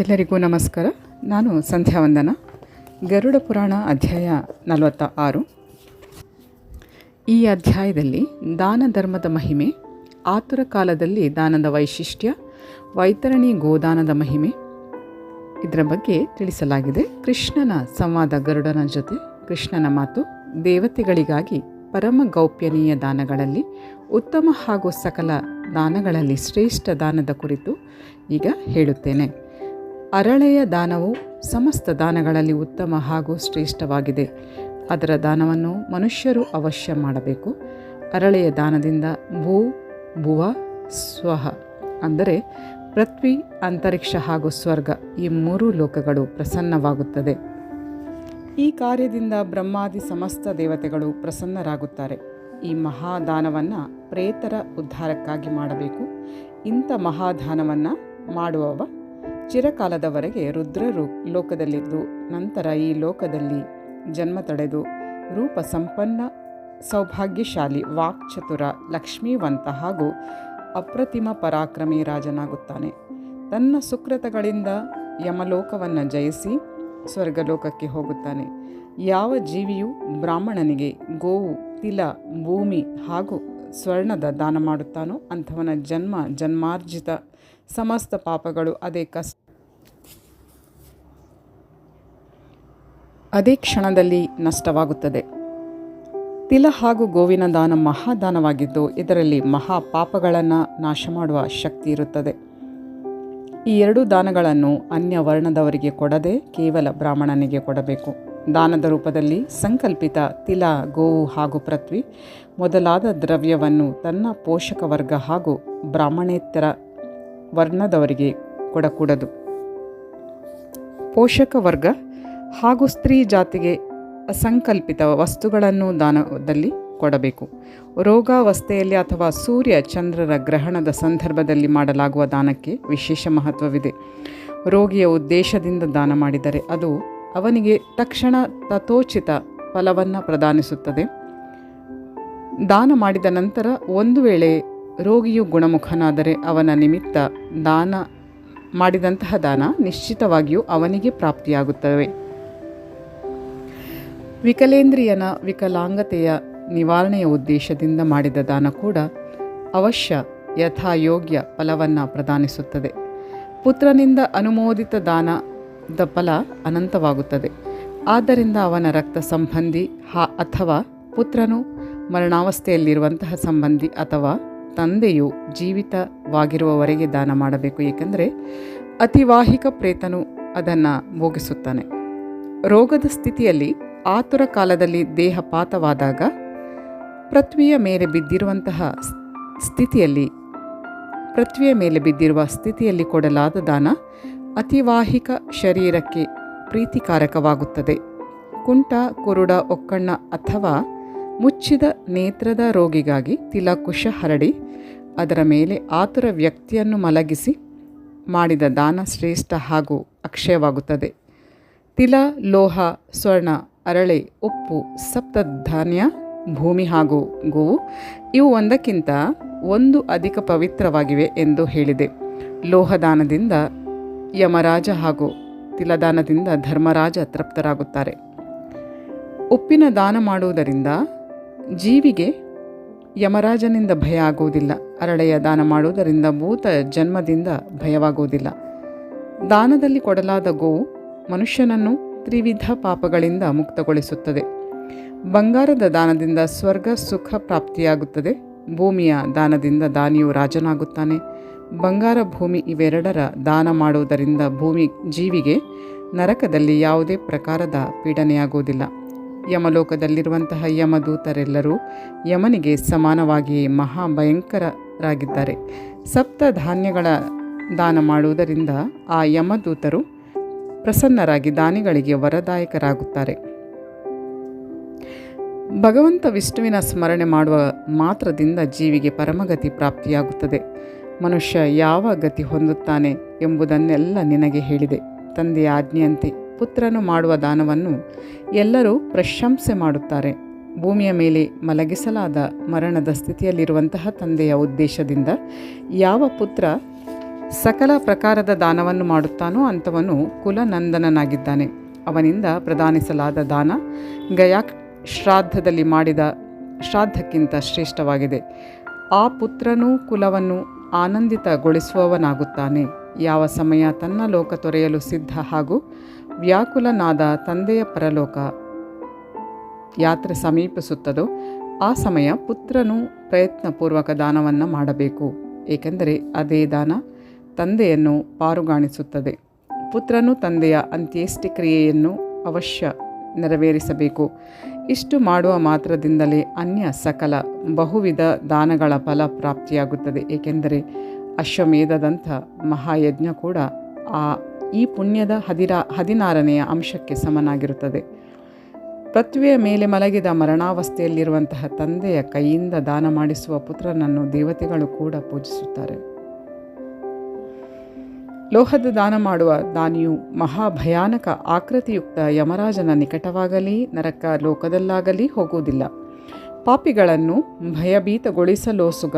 ಎಲ್ಲರಿಗೂ ನಮಸ್ಕಾರ. ನಾನು ಸಂಧ್ಯಾ ವಂದನ. ಗರುಡ ಪುರಾಣ ಅಧ್ಯಾಯ ನಲವತ್ತ ಆರು. ಈ ಅಧ್ಯಾಯದಲ್ಲಿ ದಾನ ಧರ್ಮದ ಮಹಿಮೆ, ಆತುರ ಕಾಲದಲ್ಲಿ ದಾನದ ವೈಶಿಷ್ಟ್ಯ, ವೈತರಣಿ ಗೋದಾನದ ಮಹಿಮೆ ಇದರ ಬಗ್ಗೆ ತಿಳಿಸಲಾಗಿದೆ. ಕೃಷ್ಣನ ಸಂವಾದ ಗರುಡನ ಜೊತೆ, ಕೃಷ್ಣನ ಮಾತು ದೇವತೆಗಳಿಗಾಗಿ ಪರಮ ಗೌಪ್ಯನೀಯ ದಾನಗಳಲ್ಲಿ, ಉತ್ತಮ ಹಾಗೂ ಸಕಲ ದಾನಗಳಲ್ಲಿ ಶ್ರೇಷ್ಠ ದಾನದ ಕುರಿತು ಈಗ ಹೇಳುತ್ತೇನೆ. ಅರಳೆಯ ದಾನವು ಸಮಸ್ತ ದಾನಗಳಲ್ಲಿ ಉತ್ತಮ ಹಾಗೂ ಶ್ರೇಷ್ಠವಾಗಿದೆ. ಅದರ ದಾನವನ್ನು ಮನುಷ್ಯರು ಅವಶ್ಯ ಮಾಡಬೇಕು. ಅರಳೆಯ ದಾನದಿಂದ ಭೂ, ಭುವ, ಸ್ವಹ ಅಂದರೆ ಪೃಥ್ವಿ, ಅಂತರಿಕ್ಷ ಹಾಗೂ ಸ್ವರ್ಗ ಈ ಮೂರೂ ಲೋಕಗಳು ಪ್ರಸನ್ನವಾಗುತ್ತದೆ. ಈ ಕಾರ್ಯದಿಂದ ಬ್ರಹ್ಮಾದಿ ಸಮಸ್ತ ದೇವತೆಗಳು ಪ್ರಸನ್ನರಾಗುತ್ತಾರೆ. ಈ ಮಹಾದಾನವನ್ನು ಪ್ರೇತರ ಉದ್ಧಾರಕ್ಕಾಗಿ ಮಾಡಬೇಕು. ಇಂಥ ಮಹಾದಾನವನ್ನು ಮಾಡುವವ ಚಿರಕಾಲದವರೆಗೆ ರುದ್ರರು ಲೋಕದಲ್ಲಿದ್ದು, ನಂತರ ಈ ಲೋಕದಲ್ಲಿ ಜನ್ಮ ತಡೆದು ರೂಪ ಸಂಪನ್ನ, ಸೌಭಾಗ್ಯಶಾಲಿ ವಾಕ್ಚತುರ ಲಕ್ಷ್ಮೀವಂತ ಹಾಗೂ ಅಪ್ರತಿಮ ಪರಾಕ್ರಮಿ ರಾಜನಾಗುತ್ತಾನೆ. ತನ್ನ ಸುಕೃತಗಳಿಂದ ಯಮಲೋಕವನ್ನು ಜಯಿಸಿ ಸ್ವರ್ಗಲೋಕಕ್ಕೆ ಹೋಗುತ್ತಾನೆ. ಯಾವ ಜೀವಿಯು ಬ್ರಾಹ್ಮಣನಿಗೆ ಗೋವು, ತಿಲ, ಭೂಮಿ ಹಾಗೂ ಸ್ವರ್ಣದ ದಾನ ಮಾಡುತ್ತಾನೋ ಅಂಥವನ ಜನ್ಮ ಜನ್ಮಾರ್ಜಿತ ಸಮಸ್ತ ಪಾಪಗಳು ಅದೇ ಕಷ್ಟ. ಅದೇ ಕ್ಷಣದಲ್ಲಿ ನಷ್ಟವಾಗುತ್ತದೆ. ತಿಲ ಹಾಗೂ ಗೋವಿನ ದಾನ ಮಹಾದಾನವಾಗಿದ್ದು, ಇದರಲ್ಲಿ ಮಹಾ ಪಾಪಗಳನ್ನು ನಾಶ ಮಾಡುವ ಶಕ್ತಿ ಇರುತ್ತದೆ. ಈ ಎರಡು ದಾನಗಳನ್ನು ಅನ್ಯ ವರ್ಣದವರಿಗೆ ಕೊಡದೆ ಕೇವಲ ಬ್ರಾಹ್ಮಣನಿಗೆ ಕೊಡಬೇಕು. ದಾನದ ರೂಪದಲ್ಲಿ ಸಂಕಲ್ಪಿತ ತಿಲ, ಗೋವು ಹಾಗೂ ಪೃಥ್ವಿ ಮೊದಲಾದ ದ್ರವ್ಯವನ್ನು ತನ್ನ ಪೋಷಕ ವರ್ಗ ಹಾಗೂ ಬ್ರಾಹ್ಮಣೇತರ ವರ್ಣದವರಿಗೆ ಕೊಡಕೂಡದು. ಪೋಷಕ ವರ್ಗ ಹಾಗೂ ಸ್ತ್ರೀ ಜಾತಿಗೆ ಅಸಂಕಲ್ಪಿತ ವಸ್ತುಗಳನ್ನು ದಾನದಲ್ಲಿ ಕೊಡಬೇಕು. ರೋಗಾವಸ್ಥೆಯಲ್ಲಿ ಅಥವಾ ಸೂರ್ಯ ಚಂದ್ರರ ಗ್ರಹಣದ ಸಂದರ್ಭದಲ್ಲಿ ಮಾಡಲಾಗುವ ದಾನಕ್ಕೆ ವಿಶೇಷ ಮಹತ್ವವಿದೆ. ರೋಗಿಯ ಉದ್ದೇಶದಿಂದ ದಾನ ಮಾಡಿದರೆ ಅದು ಅವನಿಗೆ ತಕ್ಷಣ ತಥೋಚಿತ ಫಲವನ್ನು ಪ್ರದಾನಿಸುತ್ತದೆ. ದಾನ ಮಾಡಿದ ನಂತರ ಒಂದು ವೇಳೆ ರೋಗಿಯು ಗುಣಮುಖನಾದರೆ ಅವನ ನಿಮಿತ್ತ ದಾನ ಮಾಡಿದಂತಹ ದಾನ ನಿಶ್ಚಿತವಾಗಿಯೂ ಅವನಿಗೆ ಪ್ರಾಪ್ತಿಯಾಗುತ್ತವೆ ವಿಕಲೇಂದ್ರಿಯನ ವಿಕಲಾಂಗತೆಯ ನಿವಾರಣೆಯ ಉದ್ದೇಶದಿಂದ ಮಾಡಿದ ದಾನ ಕೂಡ ಅವಶ್ಯ ಯಥಾಯೋಗ್ಯ ಫಲವನ್ನು ಪ್ರದಾನಿಸುತ್ತದೆ. ಪುತ್ರನಿಂದ ಅನುಮೋದಿತ ದಾನದ ಫಲ ಅನಂತವಾಗುತ್ತದೆ. ಆದ್ದರಿಂದ ಅವನ ರಕ್ತ ಸಂಬಂಧಿ ಹಾ ಅಥವಾ ಪುತ್ರನು ಮರಣಾವಸ್ಥೆಯಲ್ಲಿರುವಂತಹ ಸಂಬಂಧಿ ಅಥವಾ ತಂದೆಯು ಜೀವಿತವಾಗಿರುವವರೆಗೆ ದಾನ ಮಾಡಬೇಕು, ಏಕೆಂದರೆ ಅತಿವಾಹಿಕ ಪ್ರೇತನು ಅದನ್ನು ಭೋಗಿಸುತ್ತಾನೆ. ರೋಗದ ಸ್ಥಿತಿಯಲ್ಲಿ ಆತುರ ಕಾಲದಲ್ಲಿ ದೇಹಪಾತವಾದಾಗ ಪೃಥ್ವಿಯ ಮೇಲೆ ಬಿದ್ದಿರುವಂತಹ ಸ್ಥಿತಿಯಲ್ಲಿ, ಪೃಥ್ವಿಯ ಮೇಲೆ ಬಿದ್ದಿರುವ ಸ್ಥಿತಿಯಲ್ಲಿ ಕೊಡಲಾದ ದಾನ ಅತಿವಾಹಿಕ ಶರೀರಕ್ಕೆ ಪ್ರೀತಿಕಾರಕವಾಗುತ್ತದೆ. ಕುಂಟ, ಕುರುಡ, ಒಕ್ಕಣ್ಣ ಅಥವಾ ಮುಚ್ಚಿದ ನೇತ್ರದ ರೋಗಿಗಾಗಿ ತಿಲಕುಶ ಹರಡಿ, ಅದರ ಮೇಲೆ ಆತುರ ವ್ಯಕ್ತಿಯನ್ನು ಮಲಗಿಸಿ ಮಾಡಿದ ದಾನ ಶ್ರೇಷ್ಠ ಹಾಗೂ ಅಕ್ಷಯವಾಗುತ್ತದೆ. ತಿಲ, ಲೋಹ, ಸ್ವರ್ಣ, ಅರಳೆ, ಉಪ್ಪು ಸಪ್ತಧಾನ್ಯ ಭೂಮಿ ಹಾಗೂ ಗೋವು ಇವು ಒಂದಕ್ಕಿಂತ ಒಂದು ಅಧಿಕ ಪವಿತ್ರವಾಗಿವೆ ಎಂದು ಹೇಳಿದೆ. ಲೋಹದಾನದಿಂದ ಯಮರಾಜ ಹಾಗೂ ತಿಲದಾನದಿಂದ ಧರ್ಮರಾಜ ತೃಪ್ತರಾಗುತ್ತಾರೆ. ಉಪ್ಪಿನ ದಾನ ಮಾಡುವುದರಿಂದ ಜೀವಿಗೆ ಯಮರಾಜನಿಂದ ಭಯ ಆಗುವುದಿಲ್ಲ. ಅರಳೆಯ ದಾನ ಮಾಡುವುದರಿಂದ ಭೂತ ಜನ್ಮದಿಂದ ಭಯವಾಗುವುದಿಲ್ಲ. ದಾನದಲ್ಲಿ ಕೊಡಲಾದ ಗೋವು ಮನುಷ್ಯನನ್ನು ತ್ರಿವಿಧ ಪಾಪಗಳಿಂದ ಮುಕ್ತಗೊಳಿಸುತ್ತದೆ. ಬಂಗಾರದ ದಾನದಿಂದ ಸ್ವರ್ಗ ಸುಖ ಪ್ರಾಪ್ತಿಯಾಗುತ್ತದೆ. ಭೂಮಿಯ ದಾನದಿಂದ ದಾನಿಯು ರಾಜನಾಗುತ್ತಾನೆ. ಬಂಗಾರ ಭೂಮಿ ಇವೆರಡರ ದಾನ ಮಾಡುವುದರಿಂದ ಭೂಮಿ ಜೀವಿಗೆ ನರಕದಲ್ಲಿ ಯಾವುದೇ ಪ್ರಕಾರದ ಪೀಡನೆಯಾಗುವುದಿಲ್ಲ. ಯಮಲೋಕದಲ್ಲಿರುವಂತಹ ಯಮದೂತರೆಲ್ಲರೂ ಯಮನಿಗೆ ಸಮಾನವಾಗಿ ಮಹಾ ಭಯಂಕರರಾಗಿದ್ದಾರೆ ಸಪ್ತ ಧಾನ್ಯಗಳ ದಾನ ಮಾಡುವುದರಿಂದ ಆ ಯಮದೂತರು ಪ್ರಸನ್ನರಾಗಿ ದಾನಿಗಳಿಗೆ ವರದಾಯಕರಾಗುತ್ತಾರೆ. ಭಗವಂತ ವಿಷ್ಣುವಿನ ಸ್ಮರಣೆ ಮಾಡುವ ಮಾತ್ರದಿಂದ ಜೀವಿಗೆ ಪರಮಗತಿ ಪ್ರಾಪ್ತಿಯಾಗುತ್ತದೆ. ಮನುಷ್ಯ ಯಾವ ಗತಿ ಹೊಂದುತ್ತಾನೆ ಎಂಬುದನ್ನೆಲ್ಲ ನಿನಗೆ ಹೇಳಿದೆ. ತಂದೆಯ ಆಜ್ಞೆಯಂತೆ ಪುತ್ರನು ಮಾಡುವ ದಾನವನ್ನು ಎಲ್ಲರೂ ಪ್ರಶಂಸೆ ಮಾಡುತ್ತಾರೆ. ಭೂಮಿಯ ಮೇಲೆ ಮಲಗಿಸಲಾದ ಮರಣದ ಸ್ಥಿತಿಯಲ್ಲಿರುವಂತಹ ತಂದೆಯ ಉದ್ದೇಶದಿಂದ ಯಾವ ಪುತ್ರ ಸಕಲ ಪ್ರಕಾರದ ದಾನವನ್ನು ಮಾಡುತ್ತಾನೋ ಅಂಥವನು ಕುಲನಂದನನಾಗಿದ್ದಾನೆ. ಅವನಿಂದ ಪ್ರದಾನಿಸಲಾದ ದಾನ ಗಯಾ ಶ್ರಾದ್ದದಲ್ಲಿ ಮಾಡಿದ ಶ್ರಾದ್ದಕ್ಕಿಂತ ಶ್ರೇಷ್ಠವಾಗಿದೆ. ಆ ಪುತ್ರನೂ ಕುಲವನ್ನು ಆನಂದಿತಗೊಳಿಸುವವನಾಗುತ್ತಾನೆ. ಯಾವ ಸಮಯ ತನ್ನ ಲೋಕ ತೊರೆಯಲು ಸಿದ್ಧ ಹಾಗೂ ವ್ಯಾಕುಲನಾದ ತಂದೆಯ ಪರಲೋಕ ಯಾತ್ರೆ ಸಮೀಪಿಸುತ್ತದೋ ಆ ಸಮಯ ಪುತ್ರನು ಪ್ರಯತ್ನಪೂರ್ವಕ ದಾನವನ್ನು ಮಾಡಬೇಕು. ಏಕೆಂದರೆ ಅದೇ ದಾನ ತಂದೆಯನ್ನು ಪಾರುಗಾಣಿಸುತ್ತದೆ. ಪುತ್ರನು ತಂದೆಯ ಅಂತ್ಯೇಷ್ಟಿಕ್ರಿಯೆಯನ್ನು ಅವಶ್ಯ ನೆರವೇರಿಸಬೇಕು. ಇಷ್ಟು ಮಾಡುವ ಮಾತ್ರದಿಂದಲೇ ಅನ್ಯ ಸಕಲ ಬಹುವಿಧ ದಾನಗಳ ಫಲ ಪ್ರಾಪ್ತಿಯಾಗುತ್ತದೆ. ಏಕೆಂದರೆ ಅಶ್ವಮೇಧದಂಥ ಮಹಾಯಜ್ಞ ಕೂಡ ಆ ಈ ಪುಣ್ಯದ ಹದಿರ, ಹದಿನಾರನೆಯ ಅಂಶಕ್ಕೆ ಸಮನಾಗಿರುತ್ತದೆ. ಪೃಥ್ವಿಯ ಮೇಲೆ ಮಲಗಿದ ಮರಣಾವಸ್ಥೆಯಲ್ಲಿರುವಂತಹ ತಂದೆಯ ಕೈಯಿಂದ ದಾನ ಮಾಡಿಸುವ ಪುತ್ರನನ್ನು ದೇವತೆಗಳು ಕೂಡ ಪೂಜಿಸುತ್ತಾರೆ. ಲೋಹದ ದಾನ ಮಾಡುವ ದಾನಿಯು ಮಹಾಭಯಾನಕ ಆಕೃತಿಯುಕ್ತ ಯಮರಾಜನ ನಿಕಟವಾಗಲಿ, ನರಕ ಲೋಕದಲ್ಲಾಗಲಿ ಹೋಗುವುದಿಲ್ಲ. ಪಾಪಿಗಳನ್ನು ಭಯಭೀತಗೊಳಿಸಲೋಸುಗ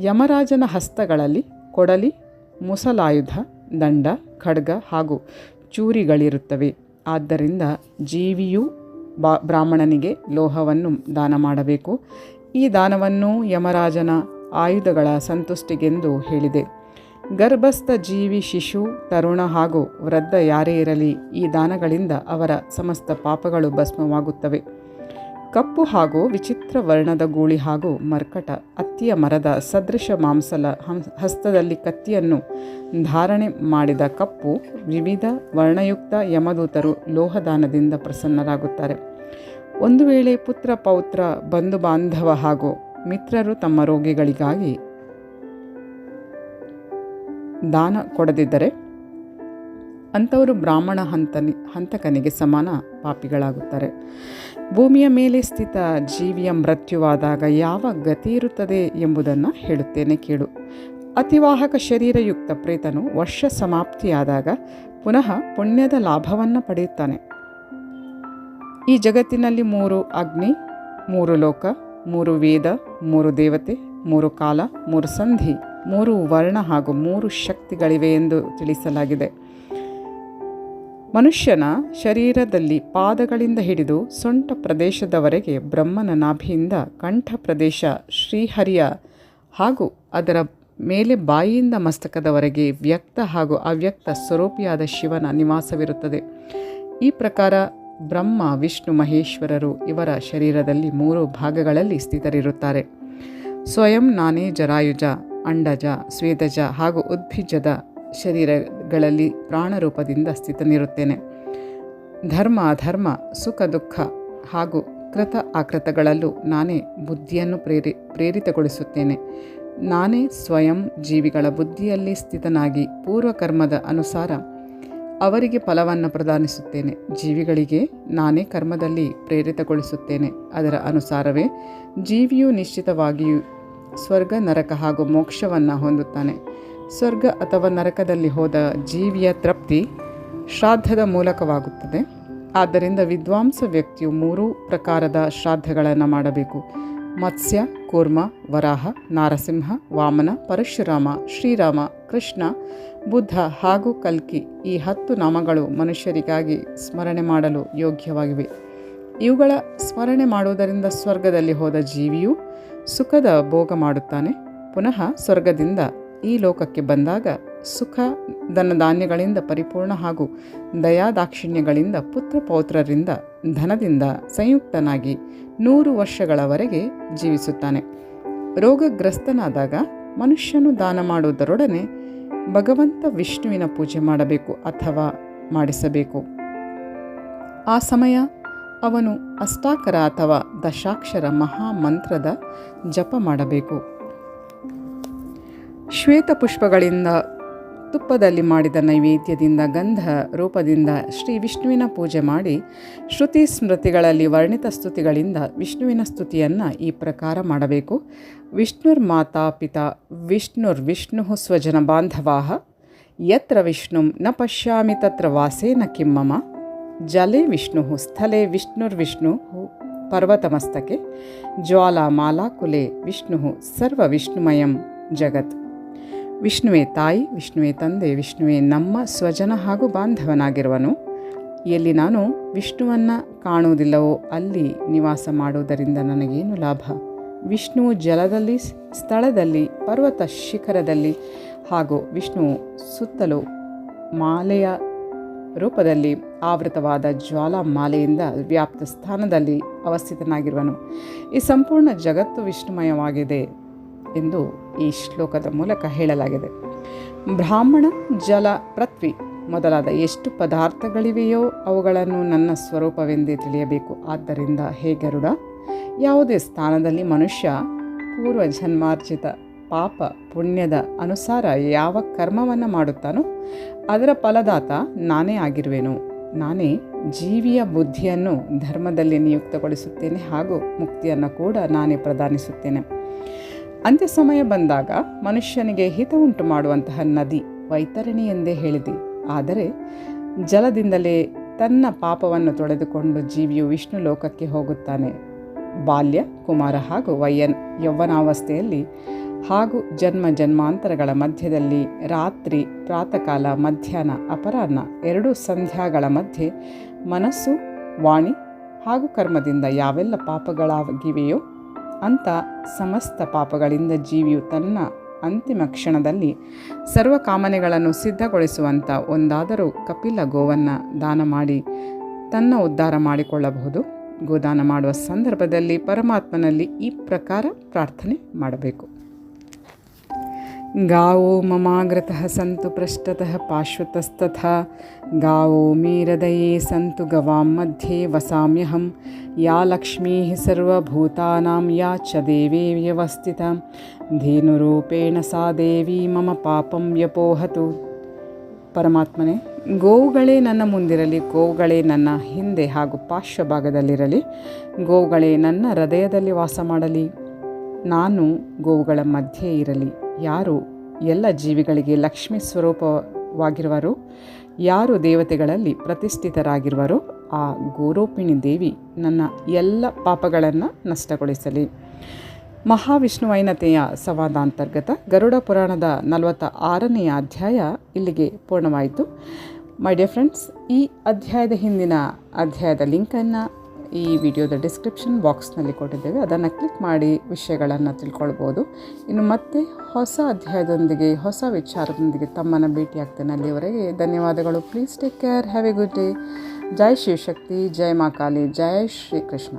ಯಮರಾಜನ ಹಸ್ತಗಳಲ್ಲಿ ಕೊಡಲಿ, ಮುಸಲಾಯುಧ, ದಂಡ ಖಡ್ಗ ಹಾಗೂ ಚೂರಿಗಳಿರುತ್ತವೆ. ಆದ್ದರಿಂದ ಜೀವಿಯು ಬಾ, ಬ್ರಾಹ್ಮಣನಿಗೆ ಲೋಹವನ್ನು ದಾನ ಮಾಡಬೇಕು. ಈ ದಾನವನ್ನು ಯಮರಾಜನ ಆಯುಧಗಳ ಸಂತುಷ್ಟಿಗೆಂದು ಹೇಳಿದೆ. ಗರ್ಭಸ್ಥ ಜೀವಿ, ಶಿಶು, ತರುಣ ಹಾಗೂ ವೃದ್ಧ ಯಾರೇ ಇರಲಿ, ಈ ದಾನಗಳಿಂದ ಅವರ ಸಮಸ್ತ ಪಾಪಗಳು ಭಸ್ಮವಾಗುತ್ತವೆ. ಕಪ್ಪು ಹಾಗೂ ವಿಚಿತ್ರ ವರ್ಣದ ಗೂಳಿ ಹಾಗೂ ಮರ್ಕಟ, ಅತ್ತಿಯ ಮರದ ಸದೃಶ ಮಾಂಸಲ ಹಸ್ತದಲ್ಲಿ ಕತ್ತಿಯನ್ನು ಧಾರಣೆ ಮಾಡಿದ ಕಪ್ಪು ವಿವಿಧ ವರ್ಣಯುಕ್ತ ಯಮದೂತರು ಲೋಹದಾನದಿಂದ ಪ್ರಸನ್ನರಾಗುತ್ತಾರೆ. ಒಂದು ವೇಳೆ ಪುತ್ರ, ಪೌತ್ರ, ಬಂಧು ಬಾಂಧವ ಹಾಗೂ ಮಿತ್ರರು ತಮ್ಮ ರೋಗಿಗಳಿಗಾಗಿ ದಾನ ಕೊಡದಿದ್ದರೆ ಅಂಥವರು ಬ್ರಾಹ್ಮಣ ಹಂತನಿ, ಹಂತಕನಿಗೆ ಸಮಾನ ಪಾಪಿಗಳಾಗುತ್ತಾರೆ. ಭೂಮಿಯ ಮೇಲೆ ಸ್ಥಿತ ಜೀವಿಯ ಮೃತ್ಯುವಾದಾಗ ಯಾವ ಗತಿ ಇರುತ್ತದೆ ಎಂಬುದನ್ನು ಹೇಳುತ್ತೇನೆ ಕೇಳು. ಅತಿವಾಹಕ ಶರೀರಯುಕ್ತ ಪ್ರೇತನು ವರ್ಷ ಸಮಾಪ್ತಿಯಾದಾಗ ಪುನಃ ಪುಣ್ಯದ ಲಾಭವನ್ನು ಪಡೆಯುತ್ತಾನೆ. ಈ ಜಗತ್ತಿನಲ್ಲಿ ಮೂರು ಅಗ್ನಿ, ಮೂರು ಲೋಕ, ಮೂರು ವೇದ, ಮೂರು ದೇವತೆ, ಮೂರು ಕಾಲ, ಮೂರು ಸಂಧಿ, ಮೂರು ವರ್ಣ ಹಾಗೂ ಮೂರು ಶಕ್ತಿಗಳಿವೆ ಎಂದು ತಿಳಿಸಲಾಗಿದೆ. ಮನುಷ್ಯನ ಶರೀರದಲ್ಲಿ ಪಾದಗಳಿಂದ ಹಿಡಿದು ಸೊಂಟ ಪ್ರದೇಶದವರೆಗೆ ಬ್ರಹ್ಮನ ನಾಭಿಯಿಂದ ಕಂಠ ಪ್ರದೇಶ, ಶ್ರೀಹರಿಯ ಹಾಗೂ ಅದರ ಮೇಲೆ ಬಾಯಿಯಿಂದ ಮಸ್ತಕದವರೆಗೆ ವ್ಯಕ್ತ ಹಾಗೂ ಅವ್ಯಕ್ತ ಸ್ವರೂಪಿಯಾದ ಶಿವನ ನಿವಾಸವಿರುತ್ತದೆ. ಈ ಪ್ರಕಾರ ಬ್ರಹ್ಮ, ವಿಷ್ಣು, ಮಹೇಶ್ವರರು ಇವರ ಶರೀರದಲ್ಲಿ ಮೂರು ಭಾಗಗಳಲ್ಲಿ ಸ್ಥಿತರಿರುತ್ತಾರೆ. ಸ್ವಯಂ ನಾನೇ ಜರಾಯುಜ ಅಂಡಜ ಸ್ವೇದಜ ಹಾಗೂ ಉದ್ಭಿಜದ ಶರೀರಗಳಲ್ಲಿ ಪ್ರಾಣರೂಪದಿಂದ ಸ್ಥಿತನಿರುತ್ತೇನೆ ಧರ್ಮ ಅಧರ್ಮ, ಸುಖ ದುಃಖ ಹಾಗೂ ಕೃತ ಆಕೃತಗಳಲ್ಲೂ ನಾನೇ ಬುದ್ಧಿಯನ್ನು ಪ್ರೇರಿ, ಪ್ರೇರಿತಗೊಳಿಸುತ್ತೇನೆ. ನಾನೇ ಸ್ವಯಂ ಜೀವಿಗಳ ಬುದ್ಧಿಯಲ್ಲಿ ಸ್ಥಿತನಾಗಿ ಪೂರ್ವಕರ್ಮದ ಅನುಸಾರ ಅವರಿಗೆ ಫಲವನ್ನು ಪ್ರದಾನಿಸುತ್ತೇನೆ. ಜೀವಿಗಳಿಗೆ ನಾನೇ ಕರ್ಮದಲ್ಲಿ ಪ್ರೇರಿತಗೊಳಿಸುತ್ತೇನೆ. ಅದರ ಅನುಸಾರವೇ ಜೀವಿಯು ನಿಶ್ಚಿತವಾಗಿಯೂ ಸ್ವರ್ಗ, ನರಕ ಹಾಗೂ ಮೋಕ್ಷವನ್ನು ಹೊಂದುತ್ತಾನೆ. ಸ್ವರ್ಗ ಅಥವಾ ನರಕದಲ್ಲಿ ಹೋದ ಜೀವಿಯ ತೃಪ್ತಿ ಶ್ರಾದ್ದದ ಮೂಲಕವಾಗುತ್ತದೆ. ಆದ್ದರಿಂದ ವಿದ್ವಾಂಸ ವ್ಯಕ್ತಿಯು ಮೂರೂ ಪ್ರಕಾರದ ಶ್ರಾದ್ದಗಳನ್ನು ಮಾಡಬೇಕು. ಮತ್ಸ್ಯ, ಕೂರ್ಮ, ವರಾಹ, ನಾರಸಿಂಹ, ವಾಮನ, ಪರಶುರಾಮ, ಶ್ರೀರಾಮ, ಕೃಷ್ಣ ಬುದ್ಧ ಹಾಗೂ ಕಲ್ಕಿ ಈ ಹತ್ತು ನಾಮಗಳು ಮನುಷ್ಯರಿಗಾಗಿ ಸ್ಮರಣೆ ಮಾಡಲು ಯೋಗ್ಯವಾಗಿವೆ. ಇವುಗಳ ಸ್ಮರಣೆ ಮಾಡುವುದರಿಂದ ಸ್ವರ್ಗದಲ್ಲಿ ಹೋದ ಜೀವಿಯು ಸುಖದ ಭೋಗ ಮಾಡುತ್ತಾನೆ. ಪುನಃ ಸ್ವರ್ಗದಿಂದ ಈ ಲೋಕಕ್ಕೆ ಬಂದಾಗ ಸುಖ, ಧನಧಾನ್ಯಗಳಿಂದ ಪರಿಪೂರ್ಣ ಹಾಗೂ ದಯಾದಾಕ್ಷಿಣ್ಯಗಳಿಂದ ಪುತ್ರ ಪೌತ್ರರಿಂದ ಧನದಿಂದ ಸಂಯುಕ್ತನಾಗಿ ನೂರು ವರ್ಷಗಳವರೆಗೆ ಜೀವಿಸುತ್ತಾನೆ. ರೋಗಗ್ರಸ್ತನಾದಾಗ ಮನುಷ್ಯನು ದಾನ ಮಾಡುವುದರೊಡನೆ ಭಗವಂತ ವಿಷ್ಣುವಿನ ಪೂಜೆ ಮಾಡಬೇಕು ಅಥವಾ ಮಾಡಿಸಬೇಕು. ಆ ಸಮಯ ಅವನು ಅಷ್ಟಾಕರ ಅಥವಾ ದಶಾಕ್ಷರ ಮಹಾಮಂತ್ರದ ಜಪ ಮಾಡಬೇಕು. ಶ್ವೇತ ಪುಷ್ಪಗಳಿಂದ ತುಪ್ಪದಲ್ಲಿ ಮಾಡಿದ ನೈವೇದ್ಯದಿಂದ ಗಂಧ ರೂಪದಿಂದ ಶ್ರೀ ವಿಷ್ಣುವಿನ ಪೂಜೆ ಮಾಡಿ ಶ್ರುತಿ ಸ್ಮೃತಿಗಳಲ್ಲಿ ವರ್ಣಿತ ಸ್ತುತಿಗಳಿಂದ ವಿಷ್ಣುವಿನ ಸ್ತುತಿಯನ್ನು ಈ ಪ್ರಕಾರ ಮಾಡಬೇಕು. ವಿಷ್ಣುರ್ ಮಾತಾ ಪಿತಾ ವಿಷ್ಣುರ್ ವಿಷ್ಣು ಸ್ವಜನ ಬಾಂಧವಾ ಯತ್ರ ವಿಷ್ಣುಂ ನ ಪಶ್ಯಾಮಿ ತತ್ರ ವಾಸೇನ ಕಿಮ್ಮಮ. ಜಲೆ ವಿಷ್ಣು ಸ್ಥಲೆ ವಿಷ್ಣುರ್ವಿಷ್ಣು ಪರ್ವತಮಸ್ತಕೆ. ಜ್ವಾಲಾ ಮಾಲಾಕುಲೆ ವಿಷ್ಣು ಸರ್ವ ವಿಷ್ಣುಮಯಂ ಜಗತ್. ವಿಷ್ಣುವೇ ತಾಯಿ, ವಿಷ್ಣುವೇ ತಂದೆ, ವಿಷ್ಣುವೇ ನಮ್ಮ ಸ್ವಜನ ಹಾಗೂ ಬಾಂಧವನಾಗಿರುವನು. ಎಲ್ಲಿ ನಾನು ವಿಷ್ಣುವನ್ನು ಕಾಣುವುದಿಲ್ಲವೋ ಅಲ್ಲಿ ನಿವಾಸ ಮಾಡುವುದರಿಂದ ನನಗೇನು ಲಾಭ? ವಿಷ್ಣುವು ಜಲದಲ್ಲಿ, ಸ್ಥಳದಲ್ಲಿ, ಪರ್ವತ ಶಿಖರದಲ್ಲಿ ಹಾಗೂ ವಿಷ್ಣುವು ಸುತ್ತಲೂ ಮಾಲೆಯ ರೂಪದಲ್ಲಿ ಆವೃತವಾದ ಜ್ವಾಲಾಮಾಲೆಯಿಂದ ವ್ಯಾಪ್ತ ಸ್ಥಾನದಲ್ಲಿ ಅವಸ್ಥಿತನಾಗಿರುವನು. ಈ ಸಂಪೂರ್ಣ ಜಗತ್ತು ವಿಷ್ಣುಮಯವಾಗಿದೆ ಎಂದು ಈ ಶ್ಲೋಕದ ಮೂಲಕ ಹೇಳಲಾಗಿದೆ. ಬ್ರಾಹ್ಮಣ ಜಲ ಪೃಥ್ವಿ ಮೊದಲಾದ ಎಷ್ಟು ಪದಾರ್ಥಗಳಿವೆಯೋ ಅವುಗಳನ್ನು ನನ್ನ ಸ್ವರೂಪವೆಂದೇ ತಿಳಿಯಬೇಕು. ಆದ್ದರಿಂದ ಹೇ ಗರುಡ, ಯಾವುದೇ ಸ್ಥಾನದಲ್ಲಿ ಮನುಷ್ಯ ಪೂರ್ವ ಜನ್ಮಾರ್ಜಿತ ಪಾಪ ಪುಣ್ಯದ ಅನುಸಾರ ಯಾವ ಕರ್ಮವನ್ನು ಮಾಡುತ್ತಾನೋ ಅದರ ಫಲದಾತ ನಾನೇ ಆಗಿರುವೆನು. ನಾನೇ ಜೀವಿಯ ಬುದ್ಧಿಯನ್ನು ಧರ್ಮದಲ್ಲಿ ನಿಯುಕ್ತಗೊಳಿಸುತ್ತೇನೆ ಹಾಗೂ ಮುಕ್ತಿಯನ್ನು ಕೂಡ ನಾನೇ ಪ್ರದಾನಿಸುತ್ತೇನೆ ಅಂತ್ಯ ಸಮಯ ಬಂದಾಗ ಮನುಷ್ಯನಿಗೆ ಹಿತ ಉಂಟು ಮಾಡುವಂತಹ ನದಿ ವೈತರಣಿ ಎಂದೇ ಹೇಳಿದೆ. ಆದರೆ ಜಲದಿಂದಲೇ ತನ್ನ ಪಾಪವನ್ನು ತೊಳೆದುಕೊಂಡು ಜೀವಿಯು ವಿಷ್ಣು ಲೋಕಕ್ಕೆ ಹೋಗುತ್ತಾನೆ. ಬಾಲ್ಯ, ಕುಮಾರ ಹಾಗೂ ವಯ್ಯನ್ ಯೌವನಾವಸ್ಥೆಯಲ್ಲಿ ಹಾಗೂ ಜನ್ಮ ಜನ್ಮಾಂತರಗಳ ಮಧ್ಯದಲ್ಲಿ ರಾತ್ರಿ, ಪ್ರಾತಃಕಾಲ, ಮಧ್ಯಾಹ್ನ, ಅಪರಾಹ್ನ ಎರಡೂ ಸಂಧ್ಯಾಗಳ ಮಧ್ಯೆ ಮನಸ್ಸು, ವಾಣಿ ಹಾಗೂ ಕರ್ಮದಿಂದ ಯಾವೆಲ್ಲ ಪಾಪಗಳಾಗಿವೆಯೋ ಅಂಥ ಸಮಸ್ತ ಪಾಪಗಳಿಂದ ಜೀವಿಯು ತನ್ನ ಅಂತಿಮ ಕ್ಷಣದಲ್ಲಿ ಸರ್ವ ಕಾಮನೆಗಳನ್ನು ಸಿದ್ಧಗೊಳಿಸುವಂಥ ಒಂದಾದರೂ ಕಪಿಲ ಗೋವನ್ನು ದಾನ ಮಾಡಿ ತನ್ನ ಉದ್ಧಾರ ಮಾಡಿಕೊಳ್ಳಬಹುದು. ಗೋದಾನ ಮಾಡುವ ಸಂದರ್ಭದಲ್ಲಿ ಪರಮಾತ್ಮನಲ್ಲಿ ಈ ಪ್ರಕಾರ ಪ್ರಾರ್ಥನೆ ಮಾಡಬೇಕು. गावो ममाग्रतः सन्तु पृष्ठतः पार्श्वतस्तथा गावो मे हृदये सन्तु गवां मध्ये वसाम्यहं या लक्ष्मीः सर्वभूतानां या च देवी व्यवस्थिता धेनुरूपेण सा देवी मम ಪಾಪಂ ವ್ಯಪೋಹತು ಪರಮಾತ್ಮನೇ ಗೋವುಗಳೇ ನನ್ನ ಮುಂದಿರಲಿ ಗೋವುಗಳೇ ನನ್ನ ಹಿಂದೆ ಹಾಗೂ ಪಾರ್ಶ್ವ ಭಾಗದಲ್ಲಿರಲಿ ಗೋವುಗಳೇ ನನ್ನ ಹೃದಯದಲ್ಲಿ ವಾಸ ಮಾಡಲಿ ನಾನು ಗೋವುಗಳ ಮಧ್ಯೆ ಇರಲಿ. ಯಾರು ಎಲ್ಲ ಜೀವಿಗಳಿಗೆ ಲಕ್ಷ್ಮಿ ಸ್ವರೂಪವಾಗಿರುವರು, ಯಾರು ದೇವತೆಗಳಲ್ಲಿ ಪ್ರತಿಷ್ಠಿತರಾಗಿರುವರೋ, ಆ ಗೋರೋಪಿಣಿ ದೇವಿ ನನ್ನ ಎಲ್ಲ ಪಾಪಗಳನ್ನು ನಷ್ಟಗೊಳಿಸಲಿ. ಮಹಾವಿಷ್ಣುವೈನತೆಯ ಸಂವಾದಾಂತರ್ಗತ ಗರುಡ ಪುರಾಣದ ನಲವತ್ತ ಆರನೆಯ ಅಧ್ಯಾಯ ಇಲ್ಲಿಗೆ ಪೂರ್ಣವಾಯಿತು. ಮೈ ಡಿಯರ್ ಫ್ರೆಂಡ್ಸ್ ಈ ಅಧ್ಯಾಯದ ಹಿಂದಿನ ಅಧ್ಯಾಯದ ಲಿಂಕನ್ನು ಈ ವಿಡಿಯೋದ ಡಿಸ್ಕ್ರಿಪ್ಷನ್ ಬಾಕ್ಸ್ನಲ್ಲಿ ಕೊಟ್ಟಿದ್ದೇವೆ. ಅದನ್ನು ಕ್ಲಿಕ್ ಮಾಡಿ ವಿಷಯಗಳನ್ನು ತಿಳ್ಕೊಳ್ಬೋದು. ಇನ್ನು ಮತ್ತೆ ಹೊಸ ಅಧ್ಯಾಯದೊಂದಿಗೆ, ಹೊಸ ವಿಚಾರದೊಂದಿಗೆ ತಮ್ಮನ್ನು ಭೇಟಿಯಾಗ್ತೇನೆ ಅಲ್ಲಿವರೆಗೆ. ಧನ್ಯವಾದಗಳು. Please take care have a good day ಜೈ ಶಿವಶಕ್ತಿ ಜೈ ಮಾ ಜೈ ಜೈ ಶ್ರೀಕೃಷ್ಣ.